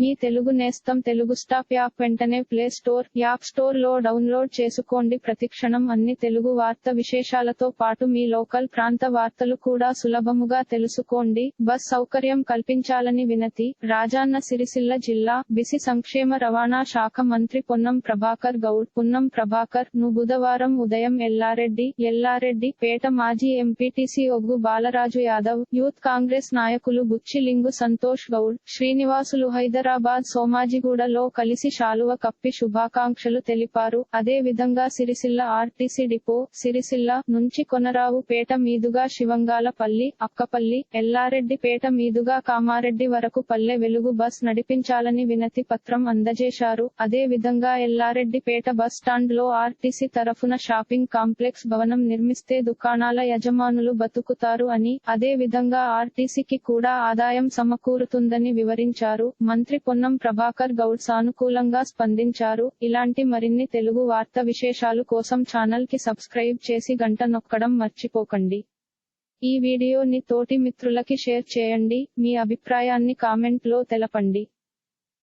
మీ తెలుగు నేస్తం Telugu stop app వెంటనే play store app స్టోర్లో డౌన్లోడ్ చేసుకోండి. ప్రతిక్షణం అన్ని తెలుగు వార్త విశేషాలతో పాటు మీ లోకల్ ప్రాంత వార్తలు కూడా సులభముగా తెలుసుకోండి. బస్ సౌకర్యం కల్పించాలని వినతి రాజాన్న సిరిసిల్ల జిల్లా బిసి సంక్షేమ రవాణా శాఖ మంత్రి పొన్నం ప్రభాకర్ గౌడ్ పున్నం ప్రభాకర్ను బుధవారం ఉదయం ఎల్లారెడ్డి ఎల్లారెడ్డి పేట మాజీ ఎంపీటీసీ ఒగ్గు బాలరాజు యాదవ్ యూత్ కాంగ్రెస్ నాయకులు బుచ్చిలింగు సంతోష్ గౌడ్ శ్రీనివాసులు హైదర్ హైదరాబాద్ సోమాజిగూడలో కలిసి శాలువ కప్పి శుభాకాంక్షలు తెలిపారు. అదే విధంగా సిరిసిల్ల ఆర్టీసీ డిపో సిరిసిల్ల నుంచి కొనరావు పేట మీదుగా శివంగాలపల్లి అక్కపల్లి ఎల్లారెడ్డి పేట మీదుగా కామారెడ్డి వరకు పల్లె వెలుగు బస్ నడిపించాలని వినతి పత్రం అందజేశారు. అదే విధంగా ఎల్లారెడ్డి పేట బస్ స్టాండ్లో ఆర్టీసీ తరఫున షాపింగ్ కాంప్లెక్స్ భవనం నిర్మిస్తే దుకాణాల యజమానులు బతుకుతారు అని అదే విధంగా ఆర్టీసీకి కూడా ఆదాయం సమకూరుతుందని వివరించారు. మంత్రి మంత్రి పొన్నం ప్రభాకర్ గౌడ్ సానుకూలంగా స్పందించారు. ఇలాంటి మరిన్ని తెలుగు వార్త విశేషాలు కోసం ఛానల్కి సబ్స్క్రైబ్ చేసి గంట నొక్కడం మర్చిపోకండి. ఈ వీడియోని తోటి మిత్రులకి షేర్ చేయండి. మీ అభిప్రాయాన్ని కామెంట్లో తెలపండి.